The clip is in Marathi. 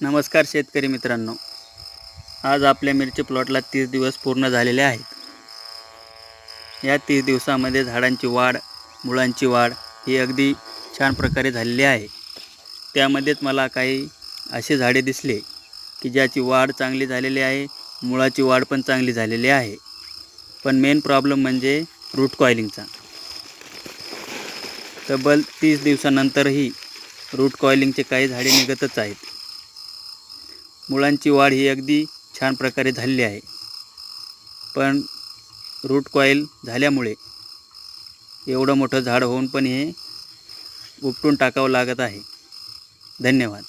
नमस्कार शेतकरी मित्रांनो. आज आपल्या मिरची प्लॉटला तीस दिवस पूर्ण झालेले आहेत. या तीस दिवसामध्ये झाडांची वाढ मुळांची वाढ ही अगदी छान प्रकारे झालेली आहे. त्यामध्येच मला काही असे झाडे दिसले की ज्याची वाढ चांगली झालेली आहे मुळाची वाढ पण चांगली झालेली आहे. पण मेन प्रॉब्लेम म्हणजे रूट कॉइलिंगचा तब्बल तीस दिवसानंतरही रूट कॉइलिंगचे काही झाडे निघतच आहेत. मुळांची वाढ ही अगदी छान प्रकारे झालेली आहे. पण रूट कॉईल झाल्यामुळे एवढं मोठं झाड होऊन पण हे उपटून टाकावं लागत आहे. धन्यवाद.